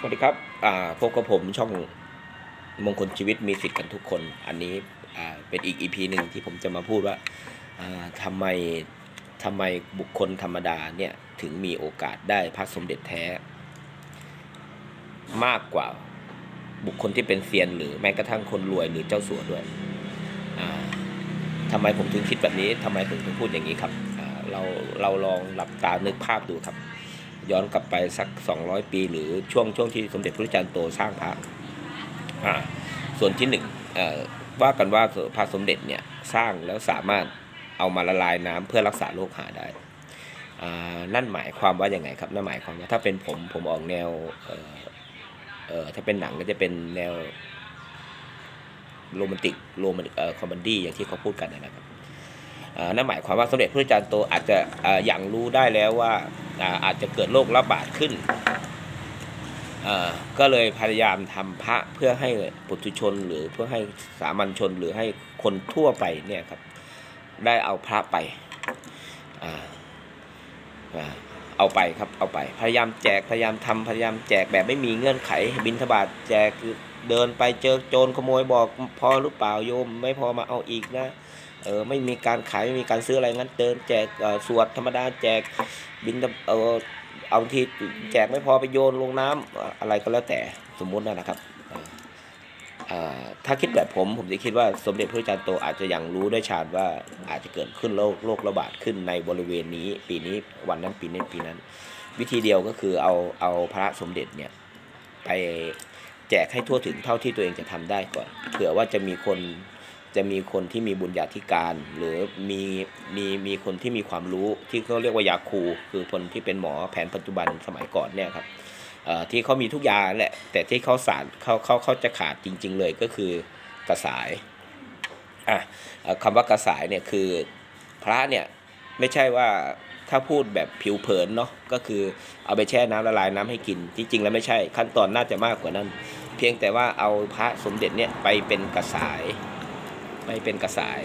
สวัสดีครับพบกับผมช่องมงคลชีวิตมีสิทธิ์กันทุกคน อันนี้เป็นอีกอีพีหนึ่งที่ผมจะมาพูดว่าอ่าทำไมทำไมบุคคลธรรมดาเนี่ยถึงมีโอกาสได้พระสมเด็จแท้ มากกว่าบุคคลที่เป็นเซียน หรือแม้กระทั่งคนรวยหรือเจ้าสัวด้วยอ่าทำไมผมถึงคิดแบบนี้ทำไมผมถึงพูดอย่างนี้ครับเราเราลองหลับตานึกภาพดูครับ ย้อนกลับไปสัก 200 ปี หรือช่วงช่วงที่สมเด็จพระจันทร์โตสร้างพระส่วนที่หนึ่งว่ากันว่าพระสมเด็จเนี่ยสร้างแล้วสามารถเอามาละลายน้ำเพื่อรักษาโรคหาได้ นั่นหมายความว่าอย่างไงครับนั่นหมายความว่าถ้าเป็นผมผมออกแนวเออถ้าเป็นหนังก็จะเป็นแนวโรแมนติกโรแมนติกเอ่อคอมเมดี้อย่างที่เขาพูดกันนะครับนั่นหมายความว่าสมเด็จพระจันทร์โตอาจจะออย่างรู้ได้แล้วว่า อาจจะเกิดโรคระบาดขึ้น ก็เลยพยายามทำพระเพื่อให้ปุถุชนหรือเพื่อให้สามัญชนหรือให้คนทั่วไปเนี่ยครับ ได้เอาพระไปอ่าอ่า เอาไปครับเอาไปพยายามแจกพยายามทำพยายามแจกแบบไม่มีเงื่อนไขบินทบาทแจกคือเดินไปเจอโจรขโมยบอกพอหรือเปล่าโยม ไม่พอมาเอาอีกนะเออไม่มีการขายไม่มีการซื้ออะไรงั้นเดินแจกสวดธรรมดาแจกบินเออเอาทีแจกไม่พอไปโยนลงน้ำเอ่ออะไรก็แล้วแต่สมมุตินะครับ ถ้าคิดแบบผม ผมจะคิดว่าสมเด็จพระจันทร์โตอาจจะยังรู้ได้ชาญว่าอาจจะเกิดขึ้นโรคโรคระบาดขึ้นในบริเวณนี้ ปีนี้วันนั้นปีนี้ปีนั้น วิธีเดียวก็คือเอาเอาพระสมเด็จเนี่ยไปแจกให้ทั่วถึงเท่าที่ตัวเองจะทำได้ก่อน เผื่อว่าจะมีคนจะมีคนที่มีบุญญาธิการ หรือมีมีมีคนที่มีความรู้ที่เขาเรียกว่ายาคู คือคนที่เป็นหมอแผนปัจจุบันสมัยก่อนเนี่ยครับ ที่เขามีทุกยาแหละ แต่ที่เขาสารเขาเขาเขาจะขาดจริง ๆ เลยก็คือกระสายอะคำว่ากระสายเนี่ยคือพระเนี่ยไม่ใช่ว่าถ้าพูดแบบผิวเผินเนาะก็คือเอาไปแช่น้ำละลายน้ำให้กินที่จริงแล้วไม่ใช่ขั้นตอนน่าจะมากกว่านั้น เพียงแต่ว่าเอาพระสมเด็จเนี่ยไปเป็นกระสายไม่เป็นกระสาย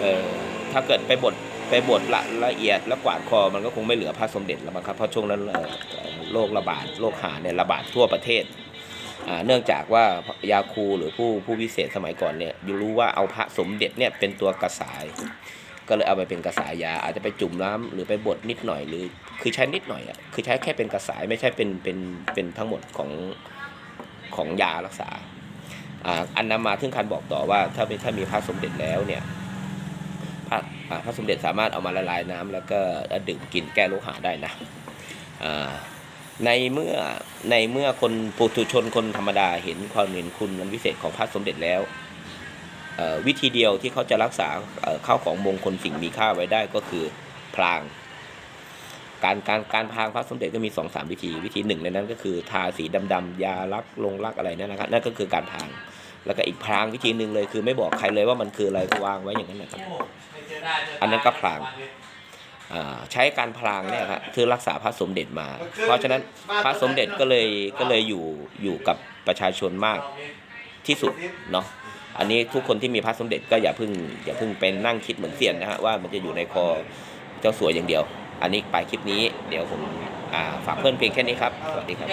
เอ่อถ้าเกิดไปบดไปบดละละเอียดแล้วกวาดคอมันก็คงไม่เหลือพระสมเด็จแล้วมั้งครับเพราะช่วงนั้น โรคระบาดโรคหาเนี่ยระบาดทั่วประเทศ เนื่องจากว่ายาคูหรือผู้ผู้วิเศษสมัยก่อนเนี่ยรู้ว่าเอาพระสมเด็จเนี่ยเป็นตัวกระสาย ก็เลยเอาไปเป็นกระสายยา อาจจะไปจุ่มน้ำหรือไปบดนิดหน่อยหรือ คือใช้นิดหน่อยอะคือใช้แค่เป็นกระสายไม่ใช่เป็นเป็นเป็นทั้งหมดของของยารักษาอ่าอันนำมาถึงคันบอกต่อว่าถ้ามีถ้ามีพระสมเด็จแล้วเนี่ยพระอ่าพระสมเด็จสามารถเอามาละลายน้ำแล้วก็ดื่มกินแก้โรคหาได้นะอ่า ในเมื่อในเมื่อคนปุถุชนคนธรรมดาเห็นความเห็นคุณอันวิเศษของพระสมเด็จแล้วเอ่อวิธีเดียวที่เขาจะรักษาเอ่อข้าวของมงคลสิ่งมีค่าไว้ได้ก็คือพลาง การการการพรางพระสมเด็จก็มีสองสามวิธีวิธีหนึ่งในนั้นก็คือทาสีดำๆยาลักลงลักอะไรนั่นนะครับนั่นก็คือการพราง แล้วก็อีกพรางวิธีหนึ่งเลยคือไม่บอกใครเลยว่ามันคืออะไรก็วางไว้อย่างนั้นนะครับอันนั้นก็พลางอ่า ใช้การพลางเนี่ยครับคือรักษาพระสมเด็จมา เพราะฉะนั้นพระสมเด็จก็เลยก็เลยอยู่อยู่กับประชาชนมากที่สุดเนาะอันนี้ทุกคนที่มีพระสมเด็จก็อย่าเพิ่งอย่าเพิ่งเป็นนั่งคิดเหมือนเสียนนะฮะว่ามันจะอยู่ในคอเจ้าสัวอย่างเดียว อันนี้ไปคลิปนี้เดี๋ยวผมอ่าฝากเพื่อนเพียงแค่นี้ครับ สวัสดีครับ